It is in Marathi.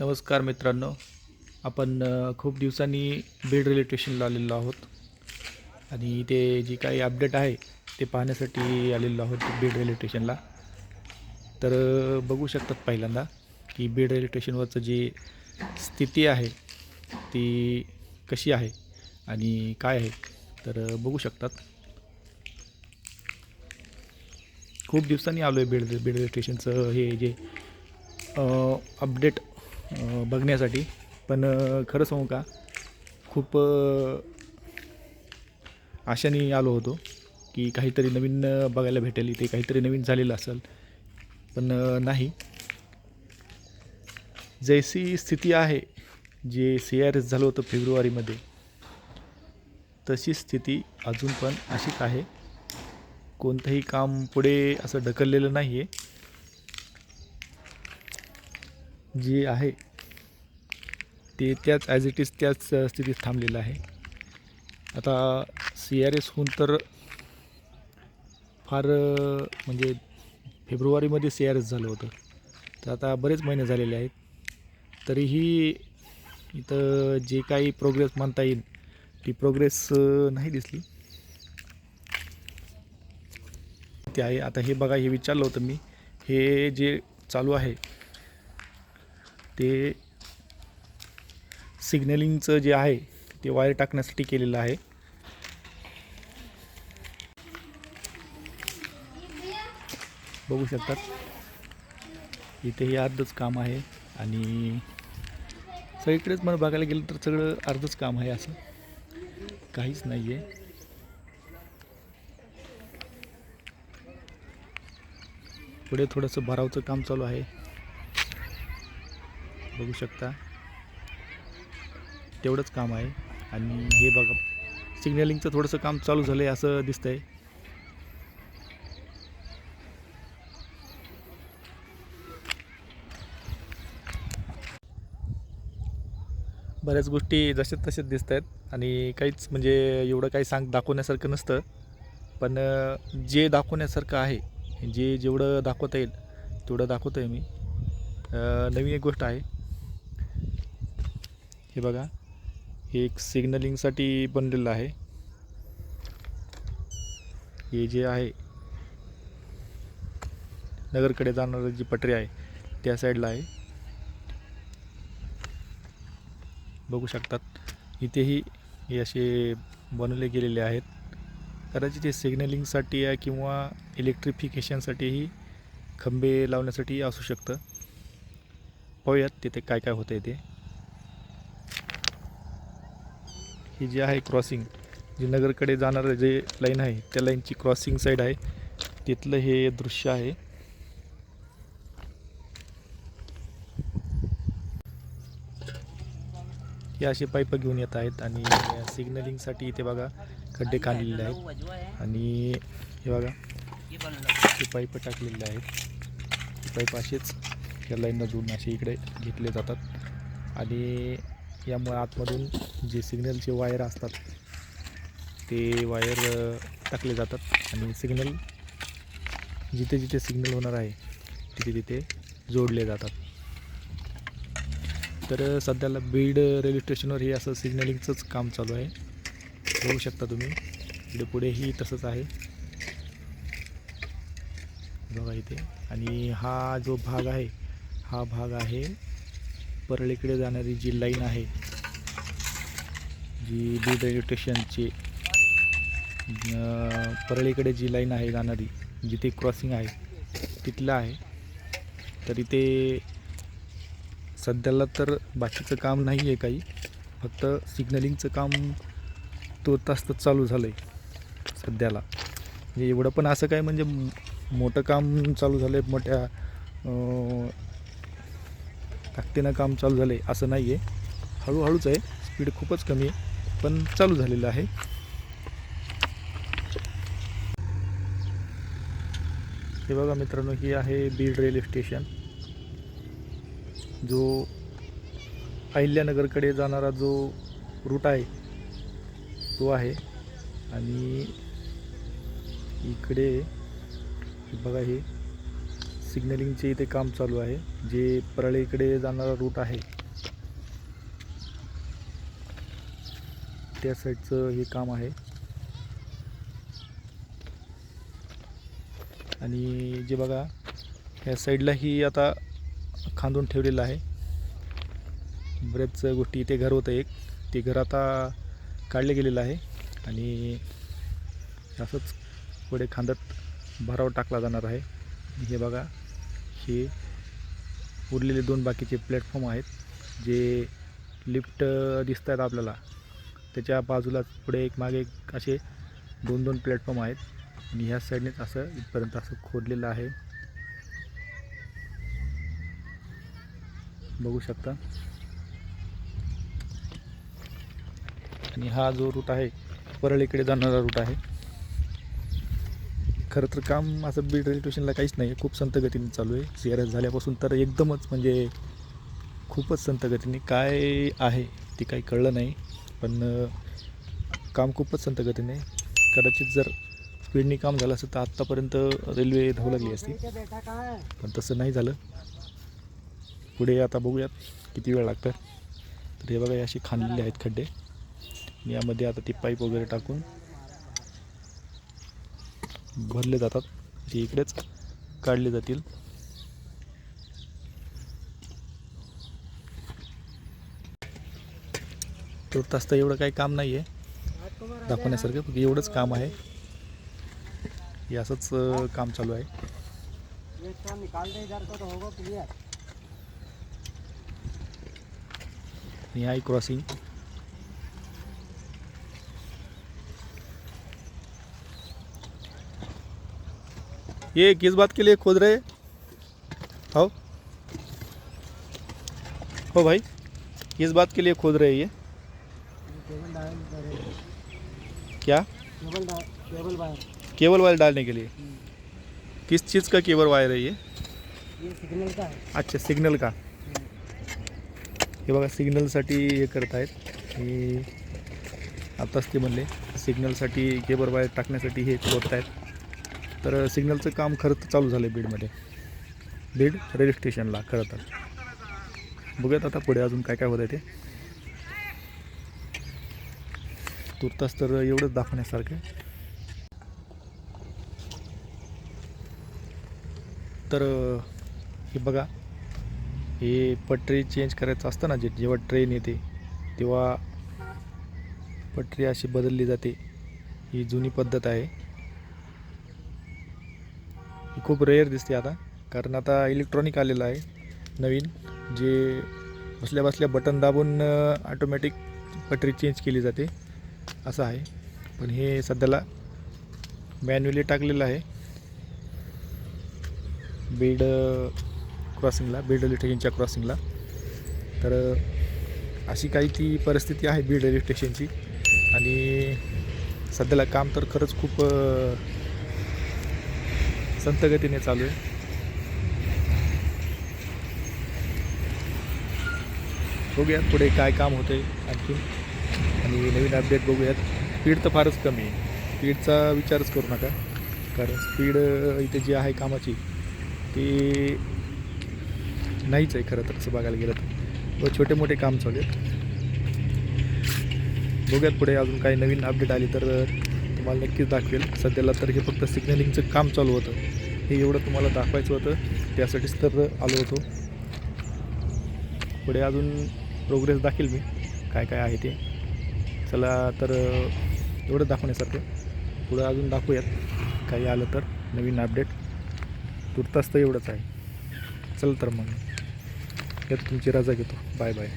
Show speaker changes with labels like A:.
A: नमस्कार मित्रांनो. आपण खूप दिवसांनी बीड रेल्वे स्टेशनला आलेलो आहोत. आणि इथे जी काही अपडेट आहे ते पाहण्यासाठी आलेलो आहोत बीड रेल्वे स्टेशनला. तर बघू शकतात पहिल्यांदा की बीड रेल्वे स्टेशनवरचं जी स्थिती आहे ती कशी आहे आणि काय आहे तर बघू शकतात. खूप दिवसांनी आलो आहे बीड बीड रेल्वे स्टेशनचं हे जे अपडेट बघण्यासाठी. पण खरं सांगू का? खूप आशाने आलो होतो की काहीतरी नवीन बघायला भेटेल. इथे काहीतरी नवीन झालेलं असेल. पण नाही. जैसी स्थिती आहे जे सी आर एस झालं होतं फेब्रुवारीमध्ये. तशी स्थिती अजून पण अशीच आहे. कोणतंही काम पुढे असं ढकललेलं नाही आहे जी आहे ते त्याच ॲज इट इज त्याच स्थितीत थांबलेलं आहे. आता सी आर एस होऊन तर फार म्हणजे फेब्रुवारीमध्ये सी आर एस झालं होतं. तर आता बरेच महिने झालेले आहेत. तरीही इथं जे काही प्रोग्रेस म्हणता येईल ती प्रोग्रेस नाही दिसली. ते आहे. आता हे बघा हे विचारलं होतं मी. हे जे चालू आहे ते सिग्नलिंगचं जे आहे ते वायर टाकण्यासाठी केलेलं आहे. बघू शकतात. इथे हे अर्धच काम आहे आणि सगळीकडेच मला बघायला गेलं तर सगळं अर्धच काम आहे असं. काहीच नाही आहे पुढे थोडंसं भरावचं काम चालू आहे. बघू शकता. तेवढंच काम आहे. आणि हे बघा सिग्नलिंगचं थोडंसं काम चालू झालं आहे असं दिसतंय. बऱ्याच गोष्टी जशाच तशाच दिसत आहेत आणि काहीच म्हणजे एवढं काही सांग दाखवण्यासारखं नसतं. पण जे दाखवण्यासारखं आहे जे जेवढं दाखवता येईल तेवढं दाखवतो आहे मी नवीन एक गोष्ट आहे. हे बघा हे एक सिग्नलिंगसाठी बनलेलं आहे. हे जे आहे नगरकडे जाणारं जी पटरी आहे त्या साईडला आहे. बघू शकतात इथेही हे असे बनवले गेलेले आहेत. कदाचित हे सिग्नलिंगसाठी आहे किंवा इलेक्ट्रिफिकेशनसाठीही खंबे लावण्यासाठी असू शकतं. पाहूयात तिथे काय काय होतं आहे ते. ही जी आहे क्रॉसिंग जी नगरकडे जाणारं जे लाईन आहे त्या लाईनची क्रॉसिंग साईड आहे. तिथलं हे दृश्य आहे. हे असे पाईप घेऊन येत आहेत आणि सिग्नलिंगसाठी इथे बघा खड्डे खाल्लेले आहेत. आणि हे बघा हे पाईप टाकलेले आहेत. पाईप असेच या लाईनला जोडून असे इकडे घेतले जातात. आणि यामुळे आतमधून जे सिग्नलचे वायर असतात ते वायर टाकले जातात. आणि सिग्नल जिथे जिथे सिग्नल होणार आहे तिथे तिथे जोडले जातात. तर सध्याला बीड रेल्वे स्टेशनवर हे असं सिग्नलिंगचंच काम चालू आहे. बघू शकता तुम्ही. इकडे पुढेही तसंच आहे. बघा इथे. आणि हा जो भाग आहे हा भाग आहे परळीकडे जाणारी जी लाईन आहे जी बीड रेल्वे स्टेशनची परळीकडे जी लाईन आहे जाणारी जिथे क्रॉसिंग आहे तिथलं आहे. तर इथे सध्याला तर बाकीचं काम नाही आहे काही फक्त सिग्नलिंगचं काम तो तास तर चालू झालं आहे सध्याला. म्हणजे एवढं पण असं काय म्हणजे मोठं काम चालू झालं आहे मोठ्या ताकदीनं काम चालू झालं आहे असं नाही आहे हळूहळूच आहे. स्पीड खूपच कमी आहे पण चालू झालेलं आहे. हे बघा मित्रांनो ही आहे बीड रेल्वे स्टेशन. जो अहिल्यानगरकडे जाणारा जो रूट आहे तो आहे. आणि इकडे बघा हे. सिग्नलिंगचे इथे काम चालू आहे जे परळीकडे जाणारा रूट आहे. त्या साईडचं हे काम आहे. आणि जे बघा ह्या साईडलाही आता खांदून ठेवलेलं आहे. बऱ्याच गोष्टी इथे घर होतं एक. ते घर आता काढले गेलेलं आहे. आणि असंच पुढे खांदत भराव टाकला जाणार आहे. हे बघा. हे उरलेले दोन बाकीचे प्लॅटफॉर्म आहेत जे लिफ्ट दिसत आहेत आपल्याला. त्याच्या बाजूला पुढे एक मागे एक असे दोन दोन प्लॅटफॉर्म आहेत आणि ह्या साईडनेच असं इथपर्यंत असं खोदलेलं आहे. बघू शकता. आणि हा जो रूट आहे परळीकडे जाणारा रूट आहे. खरं तर काम असं बीड रेल्वे स्टेशनला काहीच नाही खूप संत गतीने चालू आहे. सी आर एस झाल्यापासून तर एकदमच म्हणजे खूपच संत गतीने काय आहे ते काही कळलं नाही पण काम खूपच संत गतीने कदाचित जर स्पीडने काम झालं असतं तर आत्तापर्यंत रेल्वे धावू लागली असती. पण तसं नाही झालं. पुढे आता बघूयात किती वेळ लागतं. तर हे बघा असे खांदलेले आहेत खड्डे. यामध्ये आता ते पाईप वगैरे टाकून भरले जातात जे इकडेच काढले जातील. तर तास तर एवढं काही काम नाही आहे दाखवण्यासारखं फक्त एवढंच काम आहे. हे असंच काम चालू आहे.
B: निकाल दे
A: आणि क्रॉसिंग. ये किस बात के लिए खोद रहे हो? हो भाई, किस बात के लिए खोद रहे ये? क्या?
B: केबल वायर
A: केबल वायर डालने के लिए। किस चीज़ का केबल वायर है ये?
B: ये सिग्नल का है
A: अच्छा सिग्नल का। हे बघा सिग्नलसाठी हे करत आहेत हे आत्ताच ते म्हणले सिग्नलसाठी केबल वायर टाकण्यासाठी हे करत आहेत तर सिग्नलचं काम खरं तर चालू झालं आहे बीडमध्ये. बीड रेल्वे स्टेशनला खरं तर. बघूयात आता पुढे अजून काय काय होत आहे ते. तुर्तास तर एवढंच दाखवण्यासारखं तर हे बघा हे पटरी चेंज करायचं असतं ना जे जेव्हा ट्रेन येते तेव्हा पटरी अशी बदलली जाते. ही जुनी पद्धत आहे. खूप रेअर दिसते आता. कारण आता इलेक्ट्रॉनिक आलेलं आहे नवीन. जे बसल्या बसल्या बटन दाबून ऑटोमॅटिक पटरी चेंज केली जाते. असं आहे. पण हे सध्याला मॅन्युअली टाकलेलं आहे. बीड क्रॉसिंगला बीड रेल्वे स्टेशनच्या क्रॉसिंगला तर अशी काही ती परिस्थिती आहे बीड रेल्वे स्टेशनची आणि सध्याला काम तर खरंच खूप संतगतीने चालू आहे. बघूयात पुढे काय काम होतं आहे आणखी आणि नवीन अपडेट बघूयात. स्पीड तर फारच कमी आहे. स्पीडचा विचारच करू नका. कारण स्पीड इथे जी आहे कामाची ती नाहीच आहे खरं तर असं बघायला गेलं तर. व छोटे मोठे काम चालू आहेत. बघूयात पुढे अजून काही नवीन अपडेट आली तर तुम्हाला नक्कीच दाखवेल. सध्याला तर हे फक्त सिग्नलिंगचं काम चालू होतं. हे एवढं तुम्हाला दाखवायचं होतं. त्यासाठीच तर आलो होतो. पुढे अजून प्रोग्रेस दाखवेल मी. काय काय आहे ते. चला तर एवढं दाखवण्यासारखं. पुढं अजून दाखवूयात. काही आलं तर नवीन अपडेट तुर्तास तर एवढंच आहे. चल तर मग. यात तुमची रजा घेतो. Bye bye